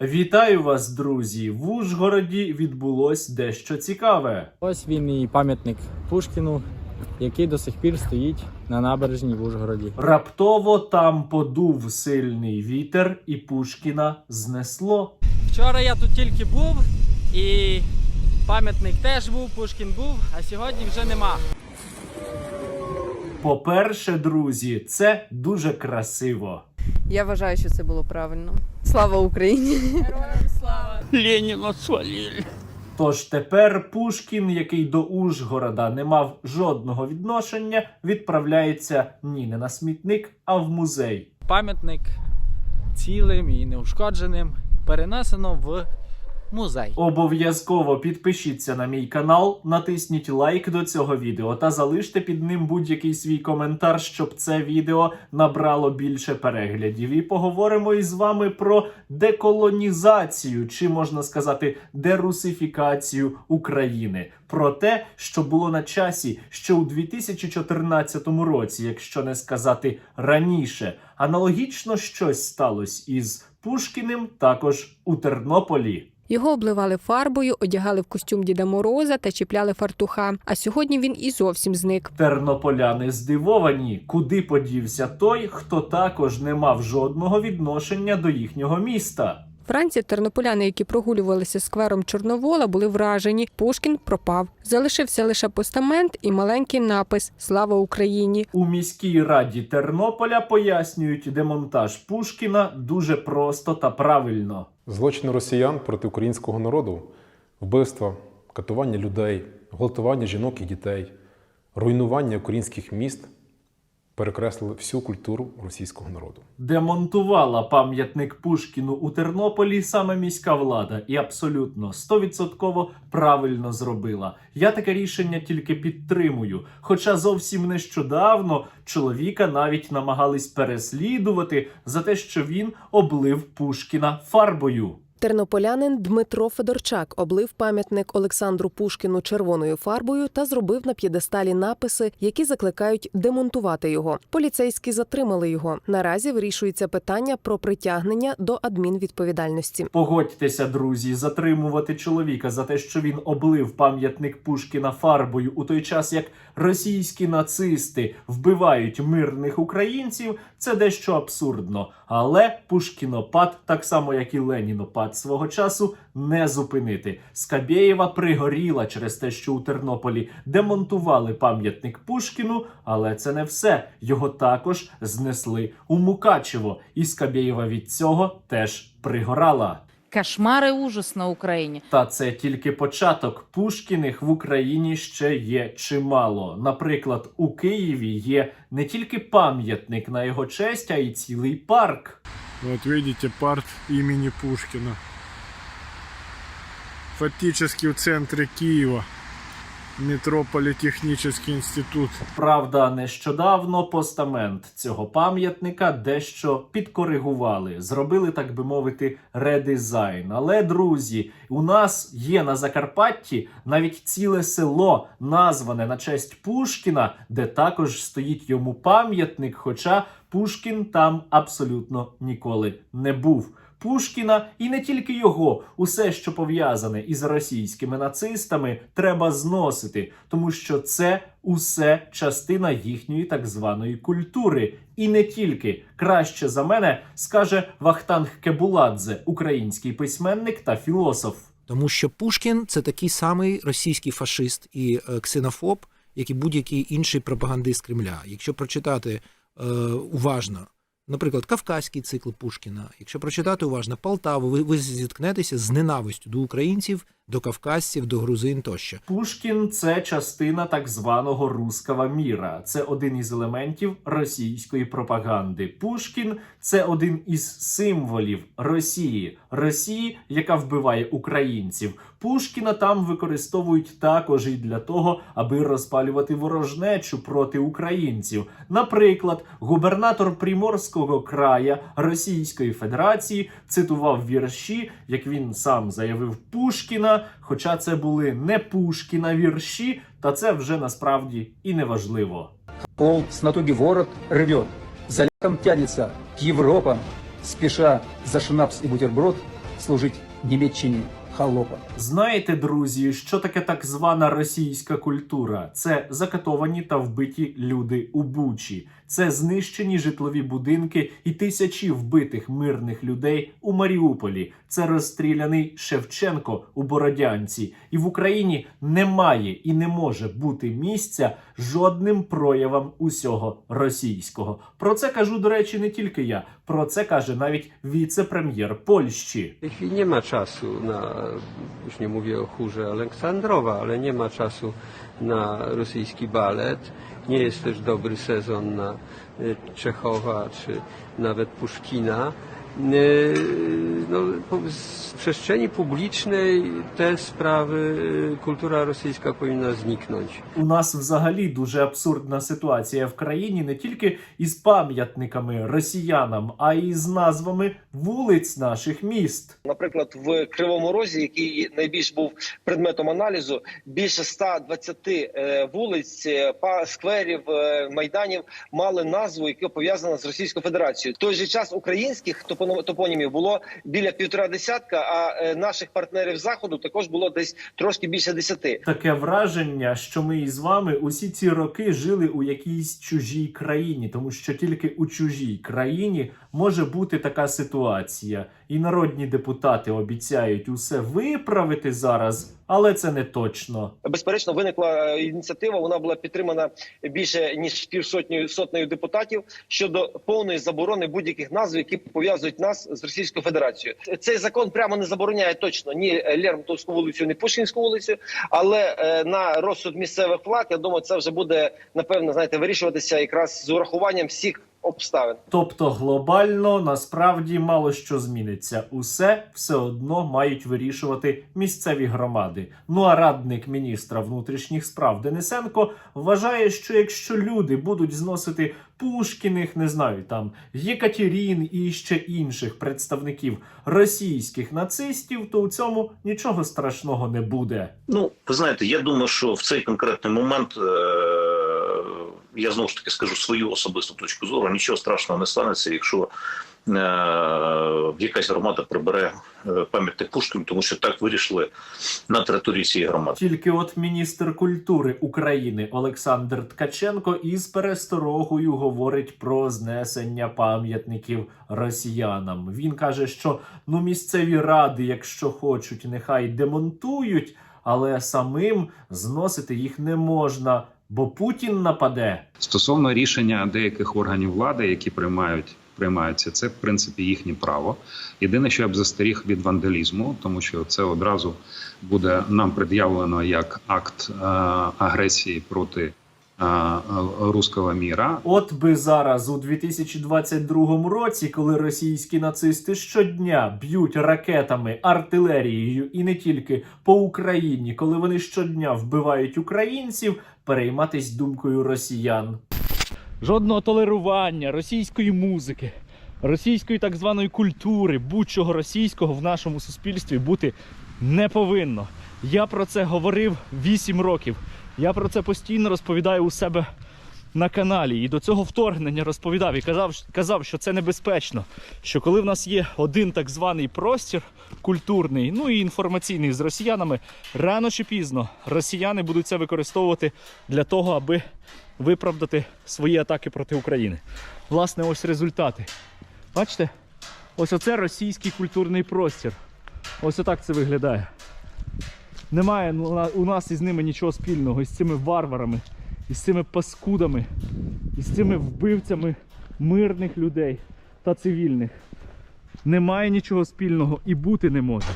Вітаю вас, друзі! В Ужгороді відбулось дещо цікаве. Ось він і пам'ятник Пушкіну, який до сих пір стоїть на набережній в Ужгороді. Раптово там подув сильний вітер, і Пушкіна знесло. Вчора я тут тільки був, і пам'ятник теж був, Пушкін був, а сьогодні вже нема. По-перше, друзі, це дуже красиво. Я вважаю, що це було правильно. Слава Україні! Ленина свалили. Тож тепер Пушкін, який до Ужгорода не мав жодного відношення, відправляється ні не на смітник, а в музей. Пам'ятник цілим і неушкодженим перенесено в музей. Обов'язково підпишіться на мій канал, натисніть лайк до цього відео та залиште під ним будь-який свій коментар, щоб це відео набрало більше переглядів. І поговоримо із вами про деколонізацію, чи можна сказати, дерусифікацію України. Про те, що було на часі ще у 2014 році, якщо не сказати раніше. Аналогічно щось сталося із Пушкіним також у Тернополі. Його обливали фарбою, одягали в костюм Діда Мороза та чіпляли фартуха. А сьогодні він і зовсім зник. Тернополяни здивовані, куди подівся той, хто також не мав жодного відношення до їхнього міста. Вранці тернополяни, які прогулювалися сквером Чорновола, були вражені. Пушкін пропав. Залишився лише постамент і маленький напис Слава Україні. У міській раді Тернополя пояснюють демонтаж Пушкіна дуже просто та правильно. Злочини росіян проти українського народу, вбивства, катування людей, гвалтування жінок і дітей, руйнування українських міст перекреслили всю культуру російського народу. Демонтувала пам'ятник Пушкіну у Тернополі саме міська влада, і абсолютно стовідсотково правильно зробила. Я таке рішення тільки підтримую. Хоча зовсім нещодавно чоловіка навіть намагались переслідувати за те, що він облив Пушкіна фарбою. Тернополянин Дмитро Федорчак облив пам'ятник Олександру Пушкіну червоною фарбою та зробив на п'єдесталі написи, які закликають демонтувати його. Поліцейські затримали його. Наразі вирішується питання про притягнення до адмінвідповідальності. Погодьтеся, друзі, затримувати чоловіка за те, що він облив пам'ятник Пушкіна фарбою у той час, як російські нацисти вбивають мирних українців. Це дещо абсурдно. Але Пушкінопад, так само як і Ленінопад свого часу, не зупинити. Скабєєва пригоріла через те, що у Тернополі демонтували пам'ятник Пушкіну, але це не все. Його також знесли у Мукачево, і Скабєєва від цього теж пригорала. Кошмар ужас на Україні. Та це тільки початок. Пушкіних в Україні ще є чимало. Наприклад, у Києві є не тільки пам'ятник на його честь, а й цілий парк. От видите, парк імені Пушкіна. Фактически в центрі Киева. Метро Политехнический институт. Правда, нещодавно постамент цього пам'ятника дещо підкоригували, зробили, так би мовити, редизайн. Але, друзі, у нас є на Закарпатті навіть ціле село, назване на честь Пушкіна, де також стоїть йому пам'ятник, хоча Пушкін там абсолютно ніколи не був. Пушкіна і не тільки його, усе, що пов'язане із російськими нацистами, треба зносити, тому що це усе частина їхньої так званої культури. І не тільки краще за мене скаже Вахтанг Кебуладзе, український письменник та філософ. Тому що Пушкін це такий самий російський фашист і е, ксенофоб, як і будь-який інший пропагандист Кремля. Якщо прочитати е, уважно, наприклад, Кавказький цикл Пушкіна, якщо прочитати уважно Полтаву, ви, ви зіткнетеся з ненавистю до українців, до кавказців, до грузин тощо. Пушкін це частина так званого руского міра. Це один із елементів російської пропаганди. Пушкін це один із символів Росії, Росії, яка вбиває українців. Пушкіна там використовують також і для того, аби розпалювати ворожнечу проти українців. Наприклад, губернатор Приморського края Російської Федерації цитував вірші, як він сам заявив Пушкіна. Хоча це були не Пушкіна вірші, та це вже насправді і не важливо. Пол с натуги ворот рвет, за летом тянется к Европам, спеша за шнапс и бутерброд, служить Німеччині холопом. Знаєте, друзі, що таке так звана російська культура? Це закатовані та вбиті люди у Бучі, це знищені житлові будинки і тисячі вбитих мирних людей у Маріуполі. Це розстріляний Шевченко у Бородянці. І в Україні немає і не може бути місця жодним проявам усього російського. Про це кажу, до речі, не тільки я. Про це каже навіть віце-прем'єр Польщі. Nie ma czasu na, już nie mówię o chórze Aleksandrowa, ale nie ma czasu. Nie jest też dobry sezon na y, Czechowa czy nawet Puszkina. Y, No, z przestrzeni publicznej te sprawy y, kultura rosyjska powinna zniknąć. У нас взагалі дуже абсурдна ситуація в країні не тільки із пам'ятниками росіянам, а й з назвами вулиць наших міст. Наприклад, в Кривому Розі, який найбільш був предметом аналізу, більше 120 е, вулиць, е, скверів, е, майданів мали назву, яка пов'язана з Російською Федерацією. В той же час українських топоно- топонімів було біля півтора десятка, а е, наших партнерів заходу також було десь трошки більше десяти. Таке враження, що ми із вами усі ці роки жили у якійсь чужій країні, тому що тільки у чужій країні може бути така ситуація. І народні депутати обіцяють усе виправити зараз, але це не точно. Безперечно, виникла е, ініціатива. Вона була підтримана більше ніж півсотнею сотнею депутатів щодо повної заборони будь-яких назв, які пов'язують нас з Російською Федерацією. Цей закон прямо не забороняє точно ні Лермонтовську вулицю, ні Пушкінську вулицю, але е, на розсуд місцевих влад, я думаю, це вже буде напевно знаєте вирішуватися якраз з урахуванням всіх обставин. Тобто глобально насправді мало що зміниться. Усе все одно мають вирішувати місцеві громади. Ну а радник міністра внутрішніх справ Денисенко вважає, що якщо люди будуть зносити Пушкіних, не знаю, там Єкатерін і ще інших представників російських нацистів, то у цьому нічого страшного не буде. Ну, ви знаєте, я думаю, що в цей конкретний момент е- я знову ж таки скажу свою особисту точку зору. Нічого страшного не станеться, якщо е- якась громада прибере е, пам'ятник Пушкіну, тому що так вирішили на території цієї громади. Тільки от міністр культури України Олександр Ткаченко із пересторогою говорить про знесення пам'ятників росіянам. Він каже, що ну місцеві ради, якщо хочуть, нехай демонтують, але самим зносити їх не можна, бо Путін нападе. Стосовно рішення деяких органів влади, які приймають приймаються, це в принципі їхнє право. Єдине, що я б застеріг від вандалізму, тому що це одразу буде нам пред'явлено як акт е, агресії проти е, руського міра. От би зараз, у 2022 році, коли російські нацисти щодня б'ють ракетами, артилерією і не тільки по Україні, коли вони щодня вбивають українців, перейматись думкою росіян. Жодного толерування російської музики, російської так званої культури, будь-чого російського в нашому суспільстві бути не повинно. Я про це говорив 8 років. Я про це постійно розповідаю у себе на каналі. І до цього вторгнення розповідав і казав, казав, що це небезпечно. Що коли в нас є один так званий простір культурний, ну і інформаційний з росіянами, рано чи пізно росіяни будуть це використовувати для того, аби виправдати свої атаки проти України. Власне, ось результати. Бачите? Ось оце російський культурний простір. Ось отак це виглядає. Немає у нас із ними нічого спільного, із цими варварами, із цими паскудами, із цими вбивцями мирних людей та цивільних. Немає нічого спільного і бути не може.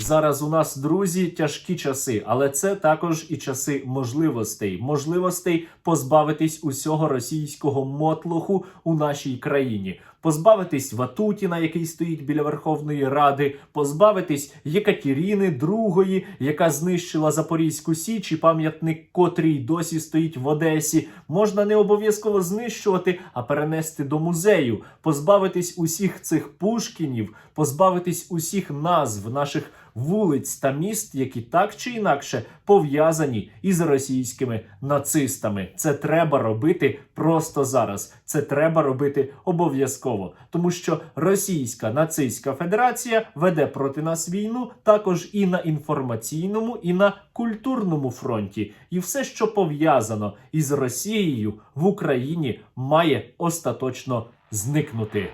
Зараз у нас, друзі, тяжкі часи, але це також і часи можливостей. Можливостей позбавитись усього російського мотлоху у нашій країні, позбавитись Ватутіна, який стоїть біля Верховної Ради, позбавитись Єкатеріни II, яка знищила Запорізьку Січ і пам'ятник, котрий досі стоїть в Одесі. Можна не обов'язково знищувати, а перенести до музею, позбавитись усіх цих пушкінів, позбавитись усіх назв наших вулиць та міст, які так чи інакше пов'язані із російськими нацистами. Це треба робити просто зараз. Це треба робити обов'язково, тому що Російська нацистська федерація веде проти нас війну також і на інформаційному, і на культурному фронті. І все, що пов'язано із Росією в Україні, має остаточно зникнути.